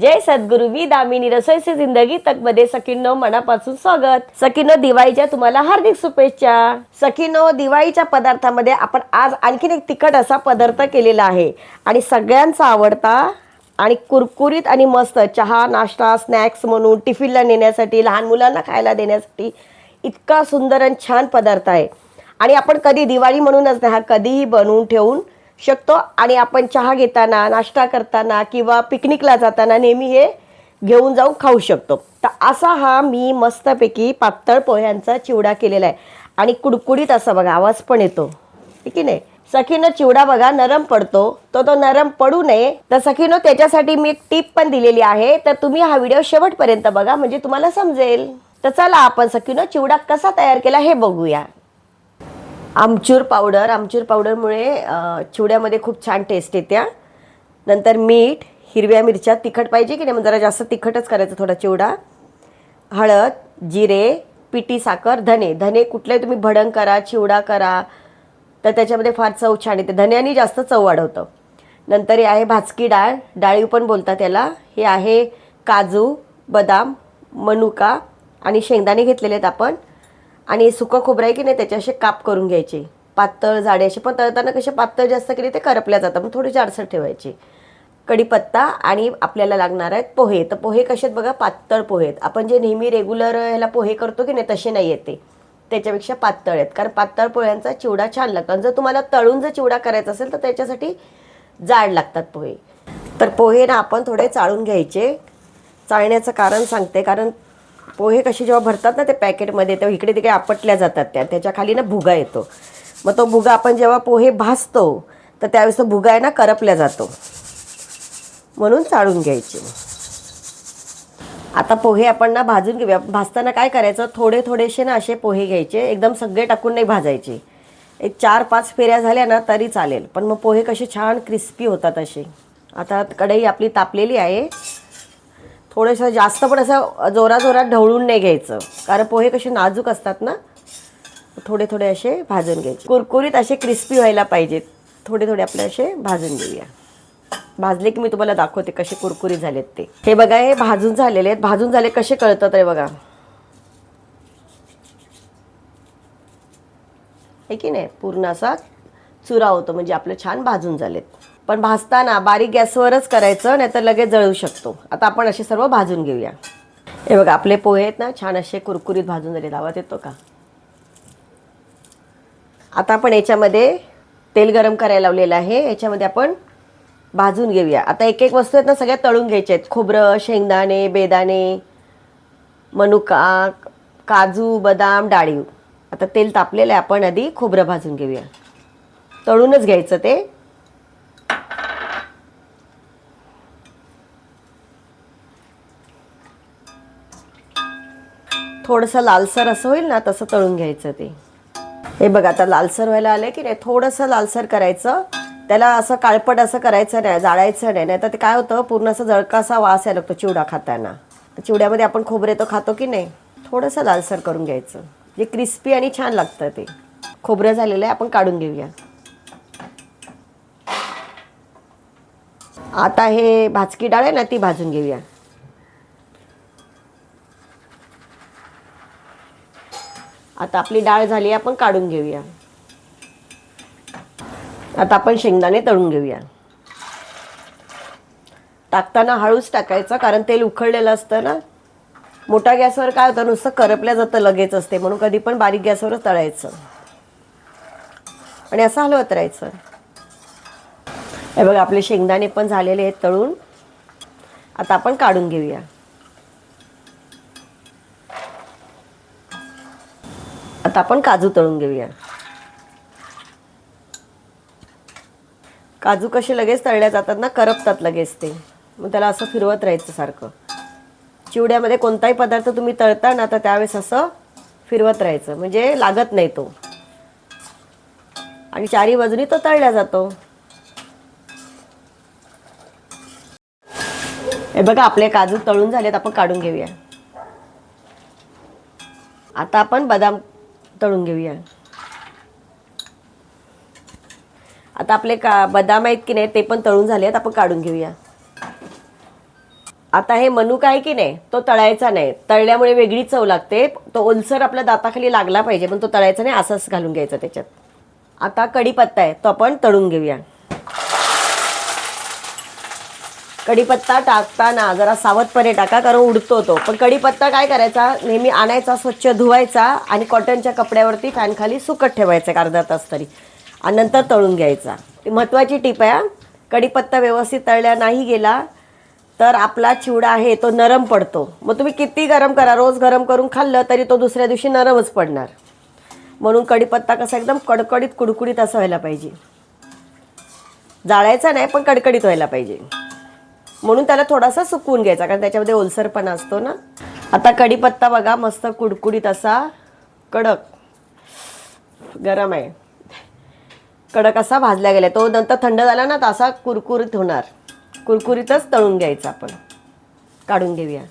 जय सद्गुरु मी दामिनी रसोईची जिंदगी तकमध्ये सखींनो मनापासून स्वागत. सखीनो दिवाळीच्या तुम्हाला हार्दिक शुभेच्छा. सखीनो दिवाळीच्या पदार्थामध्ये आपण आज आणखीन एक तिखट असा पदार्थ केलेला आहे. आणि सगळ्यांचा आवडता आणि कुरकुरीत आणि मस्त चहा नाश्ता स्नॅक्स म्हणून टिफिनला नेण्यासाठी लहान मुलांना खायला देण्यासाठी इतका सुंदर आणि छान पदार्थ आहे. आणि आपण कधी दिवाळी म्हणूनच नाही हा कधीही बनवून ठेवून शकतो. आणि आपण चहा घेताना नाश्ता करताना किंवा पिकनिकला जाताना नेहमी हे घेऊन जाऊन खाऊ शकतो. तर असा हा मी मस्तपैकी पातळ पोह्यांचा चिवडा केलेला आहे. आणि कुडकुडीत असा बघा आवाज पण येतो. ठीक आहे नाही? सखीनं चिवडा बघा नरम पडतो. तो तो नरम पडू नये. तर सखीनं त्याच्यासाठी मी एक टीप पण दिलेली आहे. तर तुम्ही हा व्हिडिओ शेवटपर्यंत बघा म्हणजे तुम्हाला समजेल. तर चला आपण सखीनं चिवडा कसा तयार केला हे बघूया. आमचूर पावडर आमचूर पावडरमुळे चिवड्यामध्ये खूप छान टेस्ट येत्या. नंतर मीठ हिरव्या मिरच्या तिखट पाहिजे की नाही? मग जरा जास्त तिखटच करायचं थोडा चिवडा. हळद जिरे पिठी साखर धने. धने कुठले तुम्ही भडंग करा चिवडा करा तर त्याच्यामध्ये फार चव छान येते. धन्यानी जास्त चव वाढवतं. नंतर हे आहे भाजकी डाळ. डाळी पण बोलतात त्याला हे आहे काजू बदाम मनुका आणि शेंगदाणे घेतलेले आहेत आपण. आणि सुकं खोबरं आहे की नाही त्याचे असे काप करून घ्यायचे. पातळ जाडे असे पण तळताना कसे पातळ जास्त केले ते करपल्या जातात मग थोडी जाडसर ठेवायचे. कढीपत्ता आणि आपल्याला लागणार आहेत पोहे. तर पोहे कसे आहेत बघा पातळ पोहे आहेत. आपण जे नेहमी रेग्युलर ह्याला पोहे करतो की नाही तसे नाही येते त्याच्यापेक्षा पातळ आहेत. कारण पातळ पोह्यांचा चिवडा छान लागतो. आणि जर तुम्हाला तळून जर चिवडा करायचा असेल तर त्याच्यासाठी जाड लागतात पोहे. तर पोहे ना आपण थोडे चाळून घ्यायचे. चाळण्याचं कारण सांगते. कारण पोहे कसे जेव्हा भरतात ना ते पॅकेटमध्ये तेव्हा इकडे तिकडे आपटल्या जातात त्या. त्याच्याखाली ना भुगा येतो. मग तो भुगा आपण जेव्हा पोहे भाजतो तर त्यावेळेस तो भुगा आहे ना करपल्या जातो. म्हणून चाळून घ्यायचे. आता पोहे आपण ना भाजून घेऊया. भाजताना काय करायचं? थोडे थोडेसे ना असे पोहे घ्यायचे. एकदम सगळे टाकून नाही भाजायचे. एक चार पाच फेऱ्या झाल्या ना तरी चालेल. पण मग पोहे कसे छान क्रिस्पी होतात असे. आता कढई आपली तापलेली आहे. थोडंसं जास्त पण असं जोराजोरात ढवळून नाही घ्यायचं. कारण पोहे कसे नाजूक असतात ना थोडे थोडे असे भाजून घ्यायचे. कुरकुरीत असे क्रिस्पी व्हायला पाहिजेत. थोडे थोडे आपले असे भाजून घेऊया. भाजले की मी तुम्हाला दाखवते कसे कुरकुरीत झालेत ते. हे बघा हे भाजून झालेले आहेत. भाजून झाले कसे कळतात रे बघा. आहे की नाही? पूर्ण असा चुरा होतो म्हणजे आपलं छान भाजून झालेत. पण भाजताना बारीक गॅसवरच करायचं नाहीतर लगेच जळू शकतो. आता आपण असे सर्व भाजून घेऊया. हे बघा आपले पोहे आहेत ना छान असे कुरकुरीत भाजून झाले आवाज येतो का? आता आपण याच्यामध्ये तेल गरम करायला लावलेलं आहे. याच्यामध्ये आपण भाजून घेऊया. आता एक एक वस्तू आहेत ना सगळ्या तळून घ्यायच्या आहेत. खोबरं शेंगदाणे बेदाणे मनुका काजू बदाम डाळीव. आता तेल तापलेलं आहे. आपण आधी खोबरं भाजून घेऊया. तळूनच घ्यायचं ते. थोडंसं लालसर असं होईल ना तसं तळून घ्यायचं ते. हे बघा आता लालसर व्हायला आलं की नाही थोडंसं लालसर करायचं. त्याला असं काळपट असं करायचं नाही जाळायचं नाही नाही तर ते काय होतं पूर्ण असं जळकासा वास यायला लागतो चिवडा खाताना. चिवड्यामध्ये आपण खोबरे तर खातो की नाही थोडंसं लालसर करून घ्यायचं. जे क्रिस्पी आणि छान लागतं ते. खोबरं झालेलं आहे आपण काढून घेऊया. आता हे भाजकी डाळ आहे ना ती भाजून घेऊया. आता आपली डाळ झाली आपण काढून घेऊया. आता आपण शेंगदाणे तळून घेऊया. टाकताना हळूच टाकायचं कारण तेल उखळलेलं असतं ना. मोठ्या गॅसवर काय होतं नुसतं करपल्या जातं लगेच असते म्हणून कधी पण बारीक गॅसवरच तळायचं. आणि असं हलवत राहायचं. हे बघा आपले शेंगदाणे पण झालेले आहेत तळून. आता आपण काढून घेऊया. आता आपण काजू तळून घेऊया. काजू कसे लगेच तळल्या जातात ना करपतात लगेच ते. मग त्याला असं फिरवत राहायचं सारखं. चिवड्यामध्ये कोणताही पदार्थ तुम्ही तळता ना तर त्यावेळेस असं फिरवत राहायचं. म्हणजे लागत नाही तो. आणि चारी बाजूनी तो तळला जातो. हे बघा आपले काजू तळून झालेत आपण काढून घेऊया. आता आपण बदाम तळून घेऊया. आता आपले का बदाम आहेत की नाही ते पण तळून झाले आहेत आपण काढून घेऊया. आता हे मनुका आहे की नाही तो तळायचा नाही. तळल्यामुळे वेगळी चव लागते. तो ओलसर आपल्या दाताखाली लागला पाहिजे पण तो तळायचा नाही असंच घालून घ्यायचा त्याच्यात. आता कढीपत्ता आहे तो आपण तळून घेऊया. कढीपत्ता टाकताना जरा सावधपणे टाका कारण उडतो तो. पण कढीपत्ता काय करायचा? नेहमी आणायचा स्वच्छ धुवायचा आणि कॉटनच्या कपड्यावरती फॅनखाली सुकत ठेवायचा एक अर्धा तास तरी. आणि नंतर तळून घ्यायचा. ती महत्त्वाची टीप आहे कढीपत्ता व्यवस्थित तळल्या नाही गेला तर आपला चिवडा आहे तो नरम पडतो. मग तुम्ही किती गरम करा रोज गरम करून खाल्लं तरी तो दुसऱ्या दिवशी नरमच पडणार. म्हणून कढीपत्ता कसा एकदम कडकडीत कुडकुडीत असं व्हायला पाहिजे. जाळायचा नाही पण कडकडीत व्हायला पाहिजे. म्हणून त्याला थोडासा सुकवून घ्यायचा कारण त्याच्यामध्ये ओलसरपणा असतो ना. आता कढीपत्ता बघा मस्त कुडकुडीत असा कडक गरम आहे. कडक असा भाजला गेला तो नंतर थंड झाला ना तर असा कुरकुरीत होणार. कुरकुरीतच तळून घ्यायचा आपण. काढून घेऊया.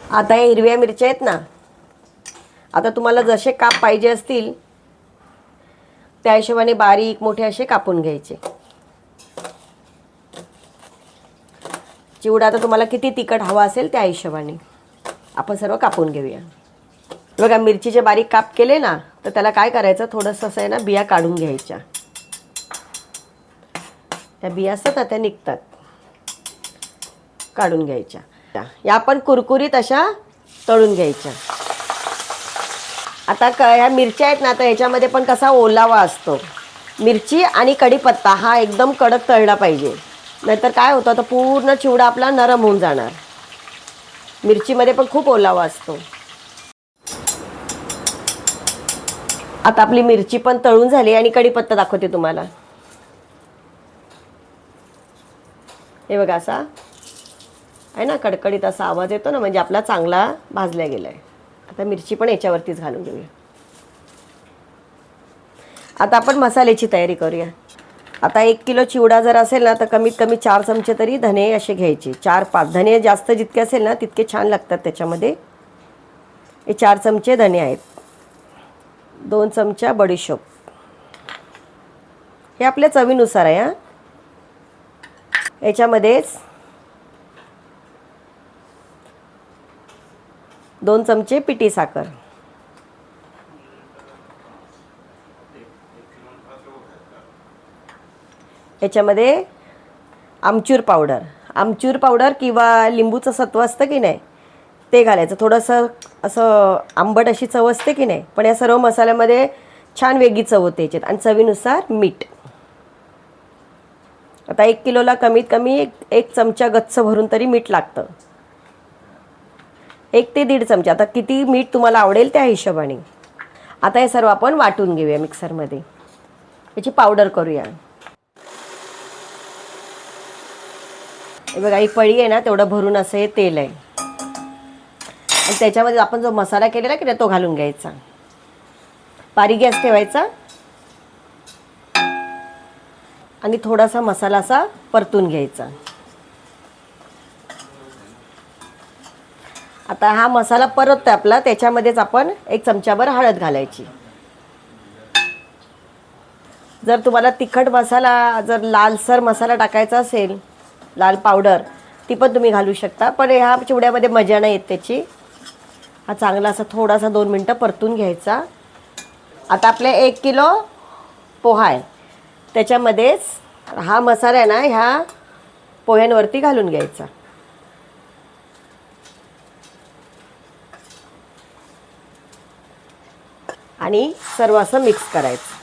आता हे हिरव्या मिरच्या आहेत ना. आता तुम्हाला जसे काप पाहिजे असतील त्या हिशोबाने बारीक मोठे असे कापून घ्यायचे. चिवडा आता तुम्हाला किती तिखट हवा असेल त्या हिशोबाने. आपण सर्व कापून घेऊया. बघा मिरचीचे बारीक काप केले ना तर त्याला काय करायचं? थोडंसं असं आहे ना बिया काढून घ्यायच्या. त्या बिया असतात ना त्या निघतात. काढून घ्यायच्या. या आपण कुरकुरीत अशा तळून घ्यायच्या. आता क ह्या मिरच्या आहेत ना तर ह्याच्यामध्ये पण कसा ओलावा असतो. मिरची आणि कढीपत्ता हा एकदम कडक तळला पाहिजे. नाहीतर काय होतं तर पूर्ण चिवडा आपला नरम होऊन जाणार. मिरचीमध्ये पण खूप ओलावा असतो. आता आपली मिरची पण तळून झाली आणि कढीपत्ता दाखवते तुम्हाला. हे बघा असा. आहे ना कडकडीत असा आवाज येतो ना म्हणजे आपला चांगला भाजला गेला आहे आता मिरची पण याच्यावरतीच घालून घेऊया. आता आपण मसाल्याची तयारी करूया. आता एक किलो चिवडा जर असेल ना तर कमीत कमी चार चमचे तरी धने असे घ्यायचे. चार पाच धने जास्त जितके असेल ना तितके छान लागतात त्याच्यामध्ये. हे चार चमचे धने आहेत. दोन चमचा बडीशोप हे आपल्या चवीनुसार आहे हां. याच्यामध्येच दोन चमचे पिठी साखर. याच्यामध्ये आमचूर पावडर. आमचूर पावडर किंवा लिंबूचं सत्व असतं की नाही ते घालायचं. थोडंसं असं आंबट अशी चव असते की नाही पण या सर्व मसाल्यामध्ये छान वेगळी चव होते याच्यात. आणि चवीनुसार मीठ. आता एक किलोला कमीत कमी एक एक चमचा गच्च भरून तरी मीठ लागतं. एक ते दीड चमचा. आता किती मीठ तुम्हाला आवडेल त्या हिशोबाने. आता हे सर्व आपण वाटून घेऊया मिक्सरमध्ये. याची पावडर करूया. हे बघा ही पळी आहे ना तेवढं भरून असं हे तेल आहे. आणि त्याच्यामध्ये आपण जो मसाला केलेला की नाही तो घालून घ्यायचा. पारी गॅस ठेवायचा. आणि थोडासा मसाला असा परतून घ्यायचा. आता हा मसाला परततोय आपला त्याच्यामध्येच आपण एक चमच्यावर हळद घालायची. जर तुम्हाला तिखट मसाला जर लालसर मसाला टाकायचा असेल लाल पावडर ती पण तुम्ही घालू शकता. पण ह्या चिवड्यामध्ये मजा नाही येत त्याची. हा चांगला असा थोडासा दोन मिनटं परतून घ्यायचा. आता आपले एक किलो पोहा आहे त्याच्यामध्येच हा मसाला आहे ना ह्या पोह्यांवरती घालून घ्यायचा. आणि सर्व असं मिक्स करायचं.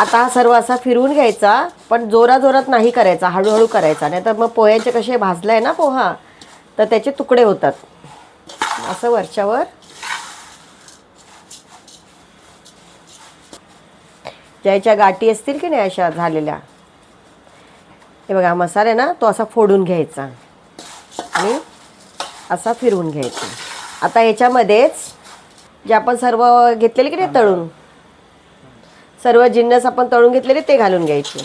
आता हा सर्व असा फिरवून घ्यायचा पण जोरा जोरात नाही करायचा हळूहळू करायचा. नाही तर मग पोह्यांचे कसे भाजलाय ना पोहा तर त्याचे तुकडे होतात. असं वरच्यावर. ज्याच्या गाठी असतील की नाही अशा झालेल्या. हे बघा मसाले मसाला ना तो असा फोडून घ्यायचा. आणि असा फिरवून घ्यायचा. आता ह्याच्यामध्येच जे आपण सर्व घेतलेले की नाही तळून सर्व जिन्नस आपण तळून घेतलेले ते घालून घ्यायचे.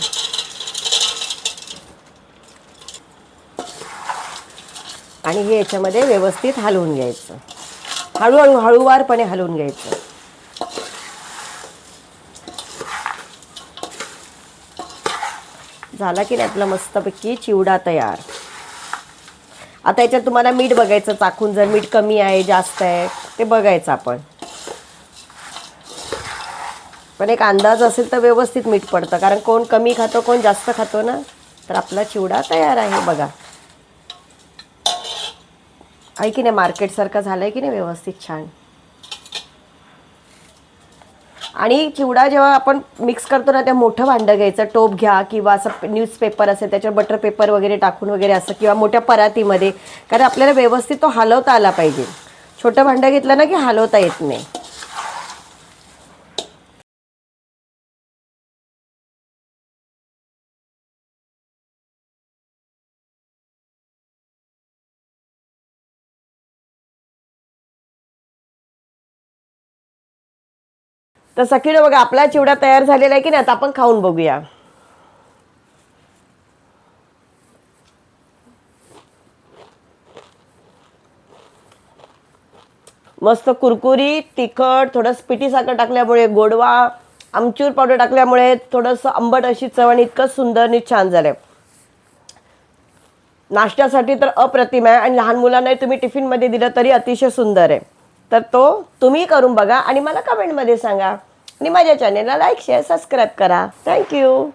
आणि हे याच्यामध्ये व्यवस्थित हलवून घ्यायचं. हळूहळू हळूवारपणे हलवून घ्यायचं. झाला की नाही आपला मस्तपैकी चिवडा तयार. आता याच्यात तुम्हाला मीठ बघायचं चाखून जर मीठ कमी आहे जास्त आहे ते बघायचं आपण. पण एक अंदाज असेल तर व्यवस्थित मीठ पडतं. कारण कोण कमी खातो कोण जास्त खातो ना? तर आपला चिवडा तयार आहे बघा. आहे की नाही? मार्केटसारखा आहे की नाही व्यवस्थित छान? आणि चिवडा जेव्हा आपण मिक्स करतो ना त्या मोठं भांडं घ्यायचं. टोप घ्या किंवा असं न्यूजपेपर असेल त्याच्यावर बटर पेपर वगैरे टाकून वगैरे असं किंवा मोठ्या परातीमध्ये. कारण आपल्याला व्यवस्थित तो हलवता आला पाहिजे. छोटं भांडं घेतलं ना की हलवता येत नाही. तर सखीनं बघा आपला चिवडा तयार झालेला आहे की नाही आता आपण खाऊन बघूया. मस्त कुरकुरी तिखट थोडं पिठी साखर टाकल्यामुळे गोडवा आमचूर पावडर टाकल्यामुळे थोडंसं आंबट अशी चव आणि इतकं सुंदर आणि छान झालंय. नाश्त्यासाठी तर अप्रतिम आहे आणि लहान मुलांनाही तुम्ही टिफिनमध्ये दिलं तरी अतिशय सुंदर आहे. तर तो तुम्ही करून बघा आणि मला कमेंटमध्ये सांगा. आणि माझ्या चॅनेलला लाईक शेअर सबस्क्राईब करा. Thank you